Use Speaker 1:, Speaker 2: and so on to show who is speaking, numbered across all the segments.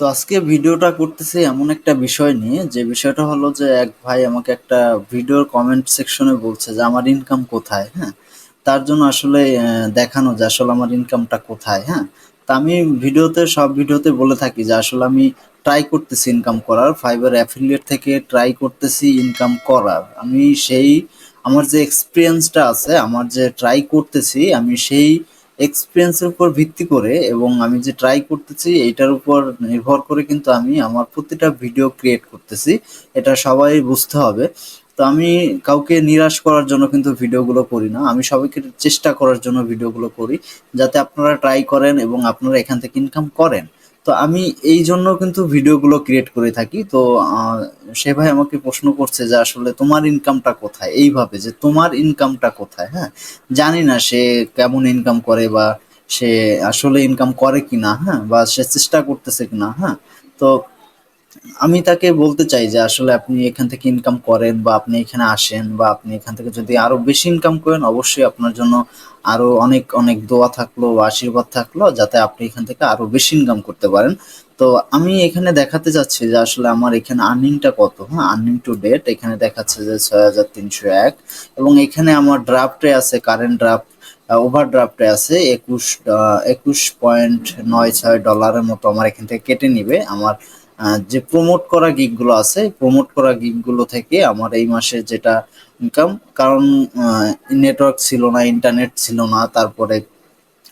Speaker 1: তো আজকে ভিডিওটা করতেছি এমন একটা বিষয় নিয়ে। যে বিষয়টা হলো যে এক ভাই আমাকে একটা ভিডিওর কমেন্ট সেকশনে বলছে যে, আমার ইনকাম কোথায়? হ্যাঁ তার জন্য আসলে দেখানো যে আসলে আমার ইনকামটা কোথায় হ্যাঁ। তা আমি ভিডিওতে, সব ভিডিওতে বলে থাকি যে আসলে আমি ট্রাই করতেছি ইনকাম করার ফাইবার অ্যাফিলিয়েট থেকে ট্রাই করতেছি ইনকাম করার। আমি সেই, আমার যে এক্সপিরিয়েন্সটা আছে, আমার যে ট্রাই করতেছি, আমি সেই এক্সপিরিয়েন্সের উপর ভিত্তি করে এবং আমি যে ট্রাই করতেছি এটার উপর নির্ভর করে কিন্তু আমি আমার প্রতিটা ভিডিও ক্রিয়েট করতেছি। এটা সবাই বুঝতে হবে। তো আমি কাউকে নিরাশ করার জন্য কিন্তু ভিডিওগুলো করি না। আমি সবাইকে চেষ্টা করার জন্য ভিডিওগুলো করি, যাতে আপনারা ট্রাই করেন এবং আপনারা এখান থেকে ইনকাম করেন। তো আমি এই জন্য কিন্তু ভিডিওগুলো ক্রিয়েট করে থাকি। তো সে ভাই আমাকে প্রশ্ন করছে যে আসলে তোমার ইনকামটা কোথায়? এইভাবে যে তোমার ইনকামটা কোথায় হ্যাঁ? জানি না সে কেমন ইনকাম করে বা সে আসলে ইনকাম করে কিনা হ্যাঁ? বা সে চেষ্টা করতেছে কিনা হ্যাঁ? তো আমি তাকে বলতে চাই যে আসলে আপনি এখান থেকে ইনকাম করেন বা আপনি এখানে আসেন বা আপনি এখান থেকে যদি আরও বেশি ইনকাম করেন, অবশ্যই আপনার জন্য আরও অনেক অনেক দোয়া থাকল বা আশীর্বাদ থাকল যাতে আপনি এখান থেকে আরও বেশি ইনকাম করতে পারেন। তো আমি এখানে দেখাতে চাচ্ছি যে আসলে আমার এখানে আর্নিংটা কত? হ্যাঁ আর্নিং টু ডেট এখানে দেখাচ্ছে যে ছয় হাজার তিনশো এক এবং এখানে আমার ড্রাফটে আছে কারেন্ট ড্রাফট ওভারড্রাফটে আছে, একুশ একুশ পয়েন্ট নয় ছয় ডলারের মতো আমার এখান থেকে কেটে নিবে। আমার যে প্রমোট করা গিকগুলো আছে প্রমোট করা গিকগুলো থেকে আমার এই মাসে যেটা ইনকাম কারণ নেটওয়ার্ক ছিল না ইন্টারনেট ছিল না, তারপরে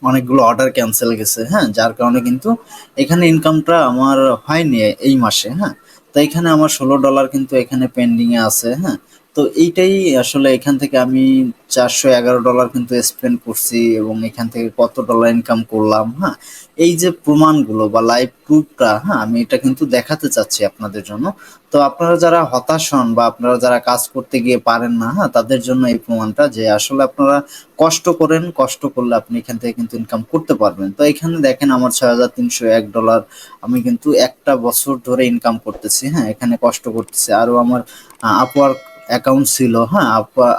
Speaker 1: অনেকগুলো অর্ডার ক্যান্সেল গেছে হ্যাঁ? যার কারণে কিন্তু এখানে ইনকামটা আমার হয়নি এই মাসে হ্যাঁ? তো এখানে আমার ষোলো ডলার কিন্তু এখানে পেন্ডিংয়ে আছে হ্যাঁ? তো এইটাই আসলে এখান থেকে আমি চারশো এগারো ডলার কিন্তু স্পেন্ড করছি এবং এখান থেকে কত ডলার ইনকাম করলাম হ্যাঁ? এই যে প্রমাণগুলো বা লাইভ প্রুফটা হ্যাঁ আমি এটা কিন্তু দেখাতে চাচ্ছি আপনাদের জন্য। তো আপনারা যারা হতাশ হন বা আপনারা যারা কাজ করতে গিয়ে পারেন না হ্যাঁ তাদের জন্য এই প্রমাণটা যে আসলে আপনারা কষ্ট করেন, কষ্ট করলে আপনি এখান থেকে কিন্তু ইনকাম করতে পারবেন। তো এখানে দেখেন আমার ছয় হাজার তিনশো এক ডলার আমি কিন্তু একটা বছর ধরে ইনকাম করতেছি হ্যাঁ এখানে কষ্ট করতেছি। আরও আমার আপওয়ার্ক অ্যাকাউন্ট ছিল হ্যাঁ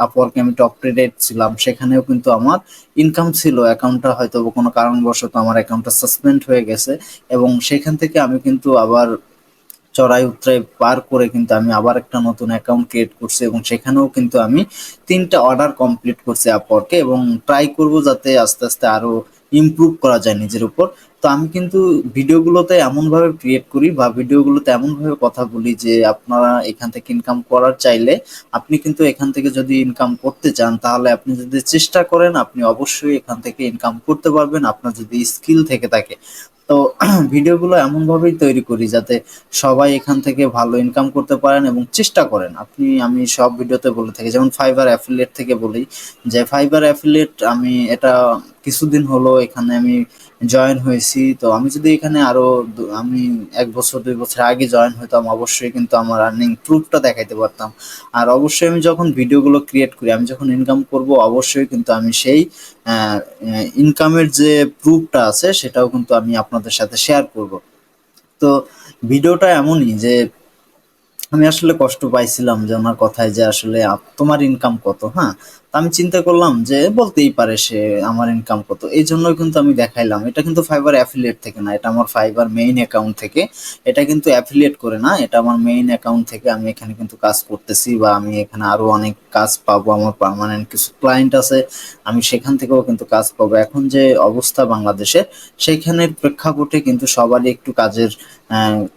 Speaker 1: আপওয়ার্কে আমি টপ রেট ছিলাম, সেখানেও কিন্তু আমার ইনকাম ছিল অ্যাকাউন্টটা হয়তো কোনো কারণবশত আমার অ্যাকাউন্টটা সাসপেন্ড হয়ে গেছে এবং সেখান থেকে আমি কিন্তু আবার চড়াই উতরাই পার করে কিন্তু আমি আবার একটা নতুন অ্যাকাউন্ট ক্রিয়েট করছি এবং সেখানেও কিন্তু আমি তিনটা অর্ডার কমপ্লিট করছি আপওয়ার্কে এবং ট্রাই করব যাতে আস্তে আস্তে আরও ইমপ্রুভ করা যায় নিজের উপর। তো আমি কিন্তু ভিডিওগুলোতে এমনভাবে ক্রিয়েট করি বা ভিডিওগুলোতে এমনভাবে কথা বলি যে আপনারা এখান থেকে ইনকাম করার চাইলে আপনি কিন্তু এখান থেকে যদি ইনকাম করতে চান, তাহলে আপনি যদি চেষ্টা করেন, আপনি অবশ্যই এখান থেকে ইনকাম করতে পারবেন। আপনার যদি স্কিল থেকে থাকে তো ভিডিওগুলো এমনভাবেই তৈরি করি যাতে সবাই এখান থেকে ভালো ইনকাম করতে পারেন এবং চেষ্টা করেন। আপনি, আমি সব ভিডিওতে বলে থাকি, যেমন ফাইবার অ্যাফিলিয়েট থেকে বলি, যে ফাইবার অ্যাফিলিয়েট আমি এটা কিছুদিন হলো এখানে আমি জয়েন হয়েছি। তো আমি যদি এখানে আরও দু- আমি এক বছর, দুই বছর আগে জয়েন হইতাম, অবশ্যই কিন্তু আমার আর্নিং প্রুফটা দেখাইতে পারতাম। আর অবশ্যই আমি যখন ভিডিওগুলো ক্রিয়েট করি, আমি যখন ইনকাম করব, অবশ্যই কিন্তু আমি সেই ইনকামের যে প্রুফটা আছে, সেটাও কিন্তু আমি আপনাদের সাথে শেয়ার করব। তো ভিডিওটা এমনই যে আমি আসলে কষ্ট পাইছিলাম যে ওনার কথায় যে আসলে তোমার ইনকাম কত হ্যাঁ? আমি চিন্তা করলাম যে বলতেই পারে সে আমার ইনকাম কত। এই জন্য কিন্তু আমি দেখাইলাম। এটা কিন্তু ফাইবার অ্যাফিলিয়েট থেকে না, এটা আমার ফাইবার মেইন অ্যাকাউন্ট থেকে। এটা কিন্তু অ্যাফিলিয়েট করে না, এটা আমার মেইন অ্যাকাউন্ট থেকে আমি এখানে কিন্তু কাজ করতেছি বা আমি এখানে আরও অনেক কাজ পাবো, আমার পার্মানেন্ট কিছু ক্লায়েন্ট আছে, আমি সেখান থেকেও কিন্তু কাজ পাবো। এখন যে অবস্থা বাংলাদেশের সেইখানের প্রেক্ষাপটে কিন্তু সবারই একটু কাজের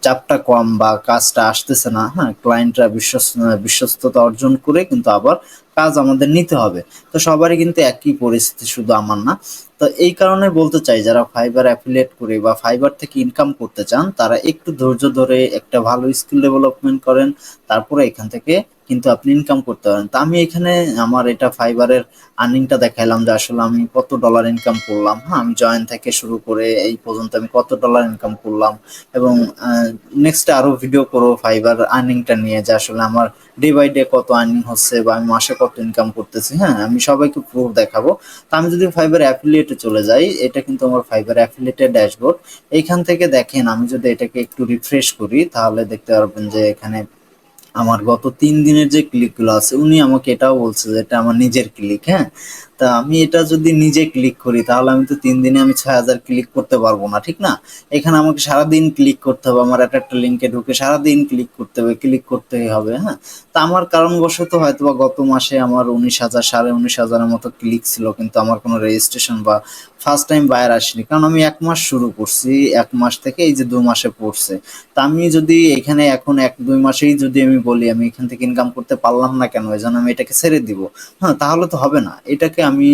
Speaker 1: চাপটা কম বা কাজটা আসতেছে না। হ্যাঁ ক্লায়েন্টরা বিশ্বস্ত, বিশ্বস্ততা অর্জন করে কিন্তু আবার কাজ আমাদের নিতে হবে। তো সবারই কিন্তু একই পরিস্থিতি শুধু আমার না। তো এই কারণে বলতে চাই, যারা ফাইবার অ্যাফিলিয়েট করে বা ফাইবার থেকে ইনকাম করতে চান, তারা একটু ধৈর্য ধরে একটা ভালো স্কিল ডেভেলপমেন্ট করেন, তারপরে এখান থেকে কিন্তু আপনি ইনকাম করতে পারেন। তা আমি এখানে আমার এটা ফাইবারের আর্নিংটা দেখাইলাম যে আসলে আমি কত ডলার ইনকাম করলাম। হ্যাঁ আমি জয়েন থেকে শুরু করে এই পর্যন্ত আমি কত ডলার ইনকাম করলাম এবং নেক্সট আরও ভিডিও করব ফাইবার আর্নিংটা নিয়ে যে আসলে আমার ডে বাই ডে কত আর্নিং হচ্ছে বা আমি মাসে কত ইনকাম করতেছি। হ্যাঁ আমি সবাইকে প্রুফ দেখাবো। তা আমি যদি ফাইবার অ্যাফিলিয়েটে চলে যাই, এটা কিন্তু আমার ফাইবার অ্যাফিলিয়েটের ড্যাশবোর্ড এইখান থেকে দেখেন, আমি যদি এটাকে একটু রিফ্রেশ করি, তাহলে দেখতে পারবেন যে এখানে আমার গত তিন দিনের যে ক্লিকগুলো আছে, উনি আমাকে এটাও বলছে যে এটা আমার নিজের ক্লিক হ্যাঁ? তা আমি এটা যদি নিজে ক্লিক করি, তাহলে আমি তো তিন দিনে আমি ছয় হাজার ক্লিক করতে পারব না, ঠিক না? এখানে আমাকে সারাদিন ক্লিক করতে হবে, আমার একটা একটা লিঙ্কে ঢুকে সারাদিন ক্লিক করতে হবে ক্লিক করতেই হবে হ্যাঁ? তা আমার কারণবশত হয়তো বা গত মাসে আমার উনিশ হাজার, সাড়ে উনিশ হাজারের মতো ক্লিক ছিল, কিন্তু আমার কোনো রেজিস্ট্রেশন বা ফার্স্ট টাইম বায়ার আসেনি, কারণ আমি এক মাস শুরু করছি, এক মাস থেকে এই যে দু মাসে পড়ছে। তা আমি যদি এখানে এখন এক, দুই মাসেই যদি আমি বলি, আমি এখান থেকে ইনকাম করতে পারলাম না কেন এই জন্য আমি এটাকে ছেড়ে দিব হ্যাঁ? তাহলে তো হবে না, এটাকে আমি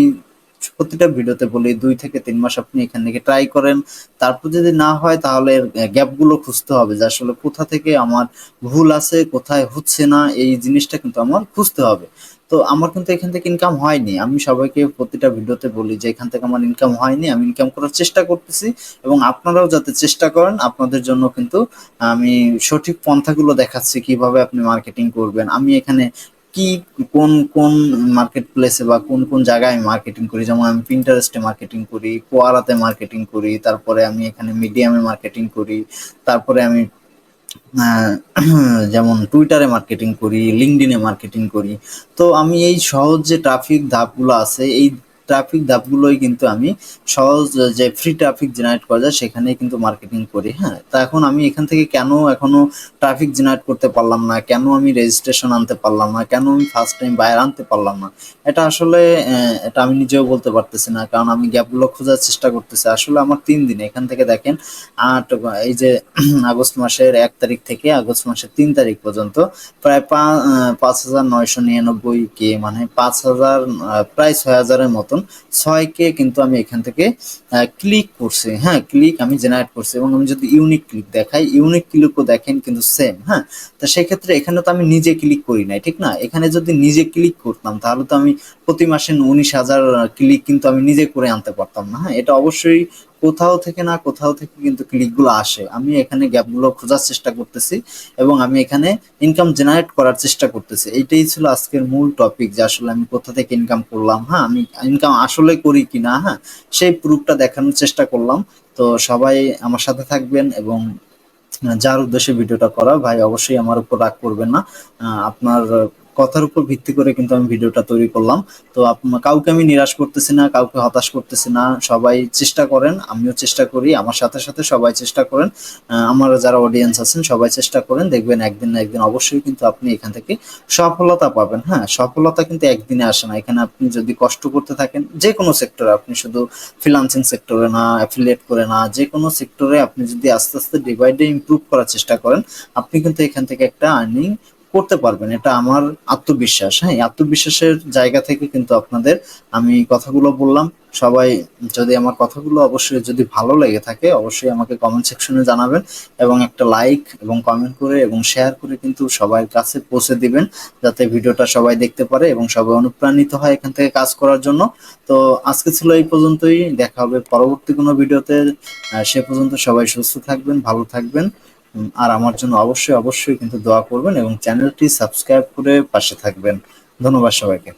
Speaker 1: প্রতিটা ভিডিওতে বলি, দুই থেকে তিন মাস আপনি এখান থেকে ট্রাই করেন। তারপর যদি না হয়, তাহলে গ্যাপগুলো খুঁজতে হবে যে আসলে কোথা থেকে আমার ভুল আছে, কোথায় হচ্ছে না, এই জিনিসটা কিন্তু আমার খুঁজতে হবে। তো আমার কিন্তু এখান থেকে ইনকাম হয়নি। আমি সবাইকে প্রতিটা ভিডিওতে বলি যে, এখান থেকে আমার ইনকাম হয়নি, আমি ইনকাম করার চেষ্টা করতেছি এবং আপনারাও যাতে চেষ্টা করেন, আপনাদের জন্য কিন্তু আমি সঠিক পন্থাগুলো দেখাচ্ছি কীভাবে আপনি মার্কেটিং করবেন। আমি এখানে কি, কোন কোন মার্কেট প্লেসে বা কোন কোন জায়গায় আমি মার্কেটিং করি? যেমন আমি পিন্টারেস্টে মার্কেটিং করি কোয়ারাতে মার্কেটিং করি, তারপরে আমি এখানে মিডিয়ামে মার্কেটিং করি, তারপরে আমি যেমন টুইটারে মার্কেটিং করি লিঙ্কডিনে মার্কেটিং করি। তো আমি এই সহজ যে ট্রাফিক ধাপগুলো আছে, এই ট্রাফিক ধাপগুলোই কিন্তু আমি সহজ যে ফ্রি ট্রাফিক জেনারেট করা যায় সেখানেই কিন্তু মার্কেটিং করি হ্যাঁ? তা এখন আমি এখান থেকে কেন এখনও ট্রাফিক জেনারেট করতে পারলাম না? কেন আমি রেজিস্ট্রেশন আনতে পারলাম না? কেন আমি ফার্স্ট টাইম বায়ার আনতে পারলাম না? এটা আসলে এটা আমি নিজেও বলতে পারতেছি না, কারণ আমি গ্যাপগুলো খোঁজার চেষ্টা করতেছি। আসলে আমার তিন দিন, এখান থেকে দেখেন আট, এই যে আগস্ট মাসের এক তারিখ থেকে আগস্ট মাসের তিন তারিখ পর্যন্ত প্রায় পাঁচ হাজার নয়শো নিরানব্বই কে মানে পাঁচ হাজার প্রায় ছয় হাজারের মতন ছয় কে কিন্তু আমি এখান থেকে ক্লিক করছি। হ্যাঁ ক্লিক আমি জেনারেট করছি এবং আমি যদি ইউনিক ক্লিক দেখাই ইউনিক ক্লিকও দেখেন কিন্তু সেম হ্যাঁ? তো সেক্ষেত্রে এখানে তো আমি নিজে ক্লিক করি নাই, ঠিক না? এখানে যদি নিজে ক্লিক করতাম, তাহলে তো আমি প্রতি মাসে উনিশ হাজার ক্লিক কিন্তু আমি নিজে করে আনতে পারতাম না হ্যাঁ? এটা অবশ্যই কোথাও থেকে না কোথাও থেকে কিন্তু ক্লিকগুলো আসে। আমি এখানে গ্যাপগুলো খোঁজার চেষ্টা করতেছি এবং আমি এখানে ইনকাম জেনারেট করার চেষ্টা করতেছি। এইটাই ছিল আজকের মূল টপিক যে আসলে আমি কোথা থেকে ইনকাম করলাম হ্যাঁ? আমি ইনকাম আসলে করি কিনা হ্যাঁ? সেই প্রুফটা দেখানোর চেষ্টা করলাম। তো সবাই আমার সাথে থাকবেন এবং যার উদ্দেশ্যে ভিডিওটা করা, ভাই অবশ্যই আমার উপর রাগ করবেন না। আপনার কথার উপর ভিত্তি করে কিন্তু আমি ভিডিওটা তৈরি করলাম। তো কাউকে আমি নিরাশ করতেছি না, কাউকে হতাশ করতেছি না, সবাই চেষ্টা করেন, আমিও চেষ্টা করি, আমার সাথে সাথে সবাই চেষ্টা করেন আমার যারা অডিয়েন্স আছেন সবাই চেষ্টা করেন, দেখবেন একদিন না একদিন অবশ্যই কিন্তু আপনি এখান থেকে সফলতা পাবেন। হ্যাঁ সফলতা কিন্তু একদিনে আসে না। এখানে আপনি যদি কষ্ট করতে থাকেন যে কোনো সেক্টরে আপনি শুধু ফ্রিলান্সিং সেক্টরে না অ্যাফিলিয়েট করে না যে কোনো সেক্টরে আপনি যদি আস্তে আস্তে ডে বাই ডে ইমপ্রুভ করার চেষ্টা করেন, আপনি কিন্তু এখান থেকে একটা আর্নিং করতে পারবেন, এটা আমার আত্মবিশ্বাস। হ্যাঁ আত্মবিশ্বাসের জায়গা থেকে কিন্তু আপনাদের আমি কথাগুলো বললাম। সবাই যদি আমার কথাগুলো অবশ্যই যদি ভালো লেগে থাকে, অবশ্যই আমাকে কমেন্ট সেকশনে জানাবেন এবং একটা লাইক এবং কমেন্ট করে এবং শেয়ার করে কিন্তু সবার কাছে পৌঁছে দিবেন, যাতে ভিডিওটা সবাই দেখতে পারে এবং সবাই অনুপ্রাণিত হয় এখান থেকে কাজ করার জন্য। তো আজকে ছিল এই পর্যন্তই, দেখা হবে পরবর্তী কোনো ভিডিওতে। সে পর্যন্ত সবাই সুস্থ থাকবেন, ভালো থাকবেন। আর আমার জন্য অবশ্যই অবশ্যই কিন্তু দোয়া করবেন এবং চ্যানেলটি সাবস্ক্রাইব করে পাশে থাকবেন। ধন্যবাদ সবাইকে।